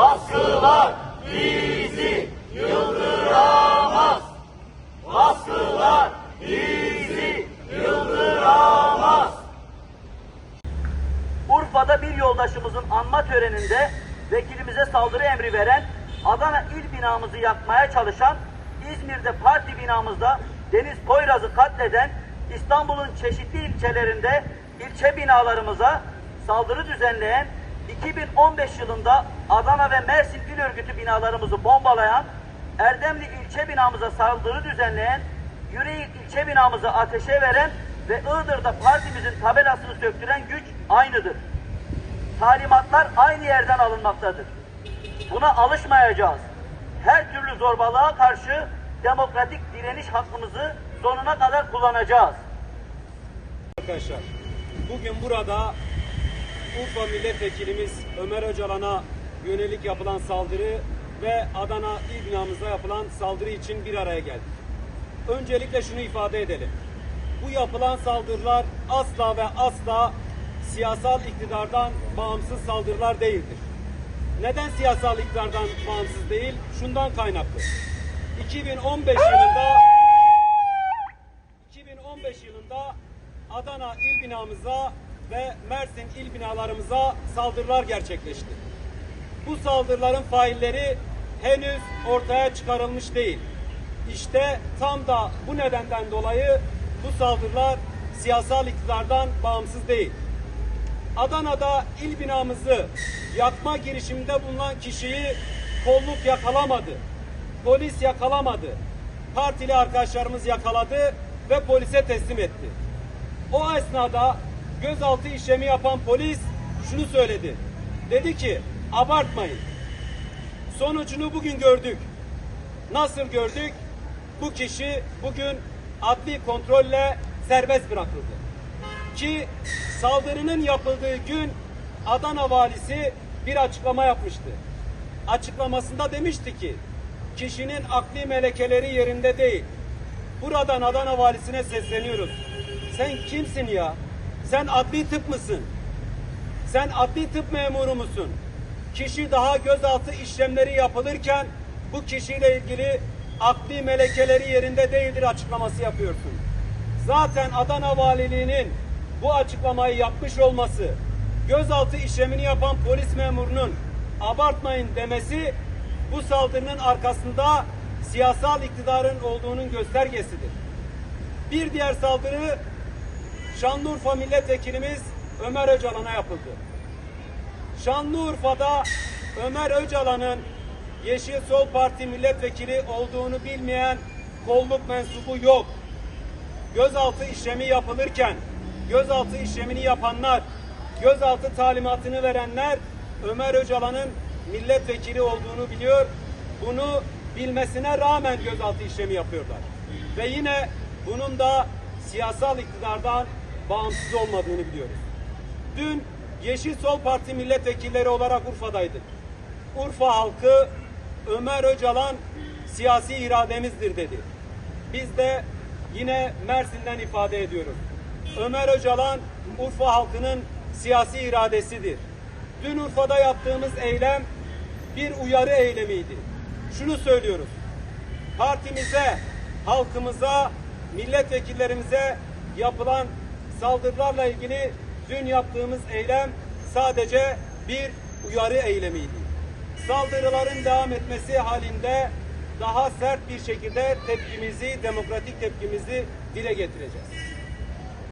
Baskılar bizi yıldıramaz. Baskılar bizi yıldıramaz. Urfa'da bir yoldaşımızın anma töreninde vekilimize saldırı emri veren, Adana il binamızı yakmaya çalışan, İzmir'de parti binamızda Deniz Poyraz'ı katleden, İstanbul'un çeşitli ilçelerinde ilçe binalarımıza saldırı düzenleyen, 2015 yılında Adana ve Mersin İl Örgütü binalarımızı bombalayan, Erdemli ilçe binamıza saldırı düzenleyen, Yüreğir ilçe binamızı ateşe veren ve Iğdır'da partimizin tabelasını söktüren güç aynıdır. Talimatlar aynı yerden alınmaktadır. Buna alışmayacağız. Her türlü zorbalığa karşı demokratik direniş hakkımızı sonuna kadar kullanacağız. Arkadaşlar bugün burada Urfa Milletvekilimiz Ömer Öcalan'a yönelik yapılan saldırı ve Adana İl binamıza yapılan saldırı için bir araya geldik. Öncelikle şunu ifade edelim. Bu yapılan saldırılar asla ve asla siyasal iktidardan bağımsız saldırılar değildir. Neden siyasal iktidardan bağımsız değil? Şundan kaynaklı. 2015 yılında 2015 yılında Adana il binamıza ve Mersin il binalarımıza saldırılar gerçekleşti. Bu saldırıların failleri henüz ortaya çıkarılmış değil. İşte tam da bu nedenden dolayı bu saldırılar siyasal iktidardan bağımsız değil. Adana'da il binamızı yakma girişiminde bulunan kişiyi kolluk yakalamadı. Polis yakalamadı. Partili arkadaşlarımız yakaladı ve polise teslim etti. O esnada gözaltı işlemi yapan polis şunu söyledi. Dedi ki abartmayın. Sonucunu bugün gördük. Nasıl gördük? Bu kişi bugün adli kontrolle serbest bırakıldı ki saldırının yapıldığı gün Adana valisi bir açıklama yapmıştı. Açıklamasında demişti ki kişinin akli melekeleri yerinde değil. Buradan Adana valisine sesleniyoruz. Sen kimsin ya? Sen adli tıp mısın? Sen adli tıp memuru musun? Kişi daha gözaltı işlemleri yapılırken bu kişiyle ilgili akli melekeleri yerinde değildir açıklaması yapıyorsun. Zaten Adana Valiliği'nin bu açıklamayı yapmış olması, gözaltı işlemini yapan polis memurunun abartmayın demesi bu saldırının arkasında siyasal iktidarın olduğunun göstergesidir. Bir diğer saldırı Şanlıurfa milletvekilimiz Ömer Öcalan'a yapıldı. Şanlıurfa'da Ömer Öcalan'ın Yeşil Sol Parti milletvekili olduğunu bilmeyen kolluk mensubu yok. Gözaltı işlemi yapılırken gözaltı işlemini yapanlar, gözaltı talimatını verenler Ömer Öcalan'ın milletvekili olduğunu biliyor. Bunu bilmesine rağmen gözaltı işlemi yapıyorlar. Ve yine bunun da siyasal iktidardan bağımsız olmadığını biliyoruz. Dün Yeşil Sol Parti milletvekilleri olarak Urfa'daydık. Urfa halkı Ömer Öcalan siyasi irademizdir dedi. Biz de yine Mersin'den ifade ediyoruz. Ömer Öcalan Urfa halkının siyasi iradesidir. Dün Urfa'da yaptığımız eylem bir uyarı eylemiydi. Şunu söylüyoruz. Partimize, halkımıza, milletvekillerimize yapılan saldırılarla ilgili dün yaptığımız eylem sadece bir uyarı eylemiydi. Saldırıların devam etmesi halinde daha sert bir şekilde tepkimizi, demokratik tepkimizi dile getireceğiz.